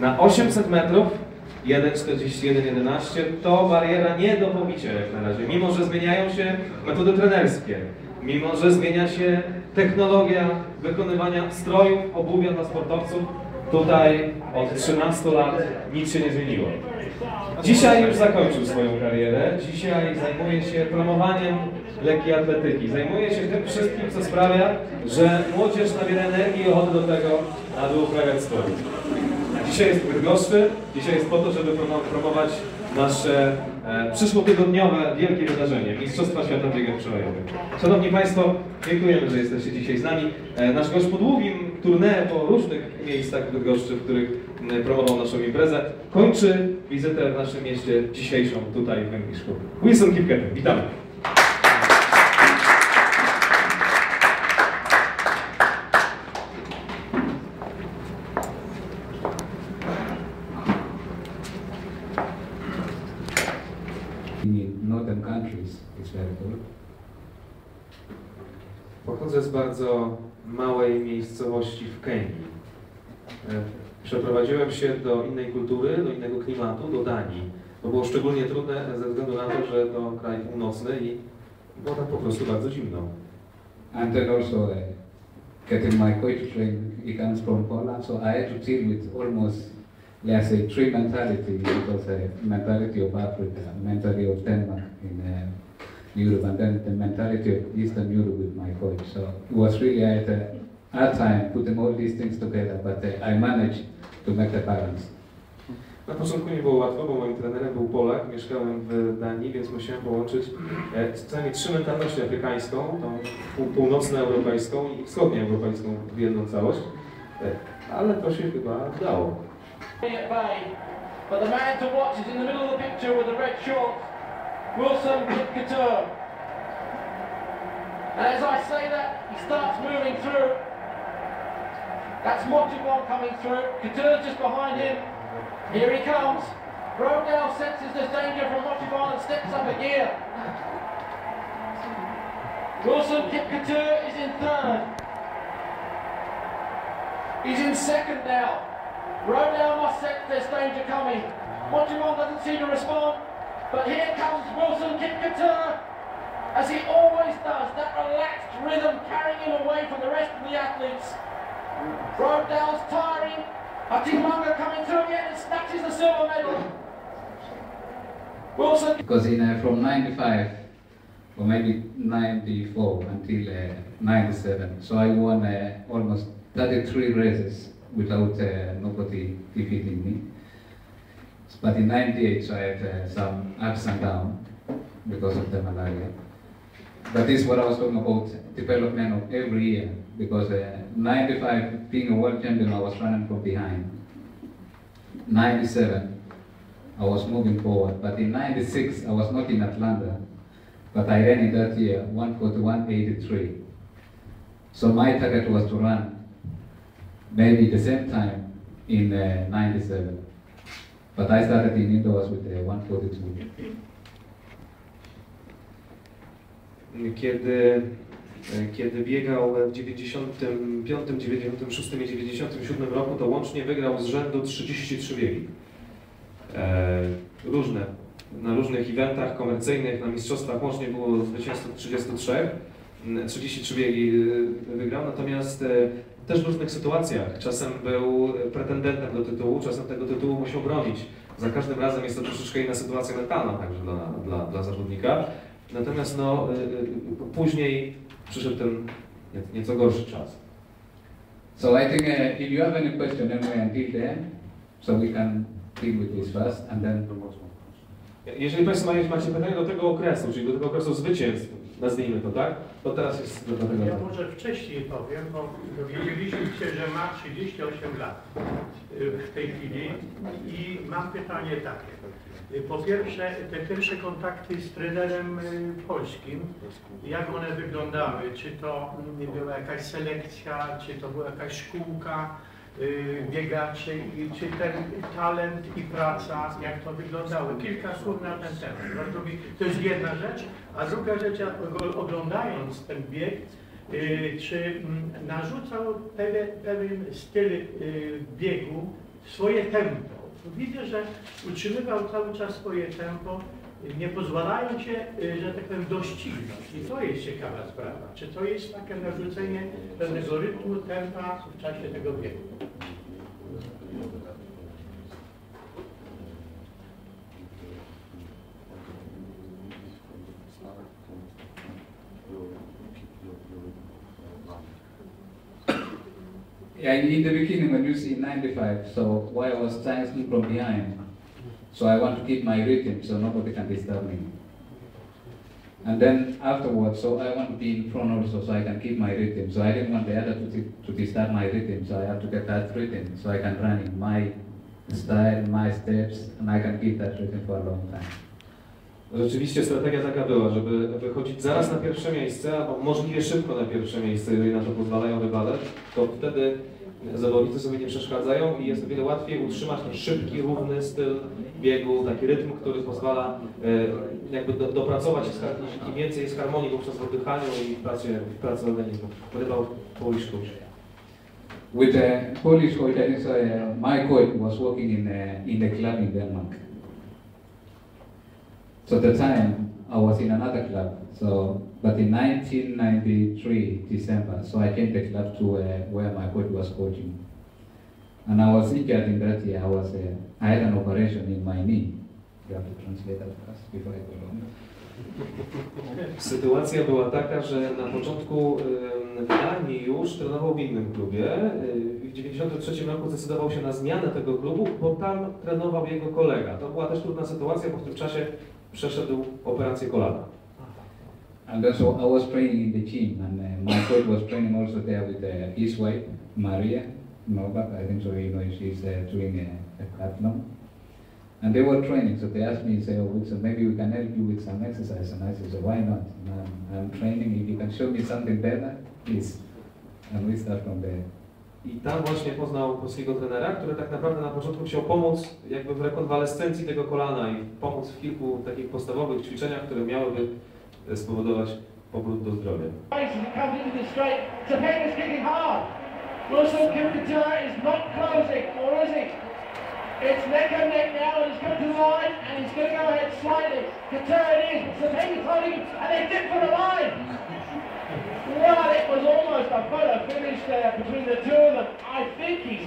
Na 800 metrów 1,41,11 to bariera nie do pobicia jak na razie, mimo że zmieniają się metody trenerskie, mimo że zmienia się technologia wykonywania strojów, obuwia dla sportowców, tutaj od 13 lat nic się nie zmieniło. Dzisiaj już zakończył swoją karierę, dzisiaj zajmuje się promowaniem lekkiej atletyki, zajmuje się tym wszystkim, co sprawia, że młodzież nabiera energii i ochoty do tego, aby uprawiać sport. Dzisiaj jest Bydgoszczy, dzisiaj jest po to, żeby promo- promować nasze e, przyszłotygodniowe wielkie wydarzenie, Mistrzostwa Świata w biegach przełajowych. Szanowni Państwo, dziękujemy, że jesteście dzisiaj z nami. E, nasz gość po długim tournée po różnych miejscach w Bydgoszczy, w których m, promował naszą imprezę, kończy wizytę w naszym mieście dzisiejszą tutaj w Węgrzysku. Wilson Kipketem, witamy. In northern countries, it's very good. Pochodzę z bardzo małej miejscowości w Kenii. E, Przeprowadziłem się do innej kultury, do innego klimatu, do Danii. To było szczególnie trudne ze względu na to, że to kraj północny i było tam po prostu bardzo zimno. And then also uh, getting my coach training, he comes from Poland, so I had to deal with almost, let's say, three mentality, because uh, mentality of Africa, mentality of Denmark in uh, Europe, and then the mentality of Eastern Europe with my coach. So it was really had a time putting all these things together, but uh, I managed to make the balance. Na początku nie było łatwo, bo moim trenerem był Polak, mieszkałem w Danii, więc musiałem połączyć e, co najmniej trzy mentalności afrykańską, tą pół- północnoeuropejską i wschodnioeuropejską w jedną całość. E, Ale to się chyba udało. At bay. But the man to watch is in the middle of the picture with the red shorts, Wilson Couture. And as I say that, he starts moving through. That's Montibon coming through. Couture just behind him. Here he comes. Rodell senses there's danger from Montibon and steps up a gear. Wilson Kip Couture is in third. He's in second now. Rodell must sense there's danger coming. Montemont doesn't seem to respond, but here comes Wilson Kip Couture, as he always does, that relaxed rhythm carrying him away from the rest of the athletes. Rodell's tiring, Atimanga coming through again and snatches the silver medal. Wilson Because in uh, from 95 or maybe 94 until uh, 97, so I won uh, almost 33 races without uh, nobody defeating me. But in 98, so I had uh, some ups and downs because of the malaria. But this is what I was talking about development of every year because uh, 95 being a world champion, I was running from behind. 97, I was moving forward. But in 96, I was not in Atlanta, but I ran in that year 141.83. So my target was to run maybe the same time in uh, 97. But I started in indoors with uh, 142. kiedy, e, kiedy biegał w 95, 96 i 97 roku, to łącznie wygrał z rzędu 33 biegi. E, różne, na różnych eventach komercyjnych, na mistrzostwach łącznie było zwycięzców 33, mm, 33 biegi e, wygrał, natomiast e, też w różnych sytuacjach. Czasem był pretendentem do tytułu, czasem tego tytułu musiał bronić. Za każdym razem jest to troszeczkę inna sytuacja mentalna także dla, dla, dla zawodnika. Natomiast no, y, y, później przyszedł ten nie- nieco gorszy czas. So I think uh, if you have any question anyway until then, so we can deal with this first and then Jeżeli Państwo macie, macie pytania do tego okresu, czyli do tego okresu zwycięstw, nazwijmy to tak, to teraz jest do tego. Ja może wcześniej powiem, bo dowiedzieliśmy się, że ma 38 lat y, w tej chwili i mam pytanie takie. Po pierwsze, te pierwsze kontakty z trenerem y, polskim, jak one wyglądały? Czy to mm, była jakaś selekcja, czy to była jakaś szkółka biegaczy, i czy ten talent i praca, jak to wyglądało? Kilka słów na ten temat. To jest jedna rzecz, a druga rzecz, oglądając ten bieg, y, czy mm, narzucał pewien, pewien styl y, biegu swoje tempo. Widzę, że utrzymywał cały czas swoje tempo, nie pozwalając się, y, że tak powiem, doścignąć. I to jest ciekawa sprawa. Czy to jest takie narzucenie pewnego rytmu, tempa w czasie tego biegu? Yeah, in the beginning when you see 95, so why was starting from behind. So I want to keep my rhythm so nobody can disturb me. And then afterwards, so I want to be in front also so I can keep my rhythm. So I didn't want the other to, to disturb my rhythm, so I have to get that rhythm so I can run in my style, my steps, and I can keep that rhythm for a long time. Rzeczywiście strategia taka była, żeby wychodzić zaraz na pierwsze miejsce, albo możliwie szybko na pierwsze miejsce, jeżeli na to pozwalają rywale, to wtedy zawodnicy sobie nie przeszkadzają i jest o wiele łatwiej utrzymać ten szybki, równy styl biegu, taki rytm, który pozwala e, jakby do, dopracować, im więcej jest harmonii w oddychaniu i w pracy, w pracy organizmu. Porywał Polish coach. With the Polish coach, I think uh, my coach was working in, uh, in the club in Denmark. So the time, I was in another club. So, but in 1993 December, so I came to the club to uh, where my coach was coaching, and I was injured in that year. I was, uh, I had an operation in my knee. You have to translate that first before I go on. Sytuacja była taka, że na początku Danii już trenował w innym klubie. Y, W 1993 roku zdecydował się na zmianę tego klubu, bo tam trenował jego kolega. To była też trudna sytuacja, bo w tym czasie przeszedł operację kolana. And then so I was training in the gym, and uh, my coach was training also there with uh, his wife, Maria Novak. I think so, you know, she's uh, doing a, a triathlon. And they were training, so they asked me, say, oh, Wilson, maybe we can help you with some exercise. And I said, so why not? And I'm, I'm training, if you can show me something better, please. And we start from there. I tam właśnie poznał polskiego trenera, który tak naprawdę na początku chciał pomóc jakby w rekonwalescencji tego kolana i pomóc w kilku takich podstawowych ćwiczeniach, które miałyby e, spowodować powrót do zdrowia. And he's going to go ahead slightly. Couture it is, Zepeda's holding, and they dip for the line. Well, it was almost a photo finish there between the two of them. I think he's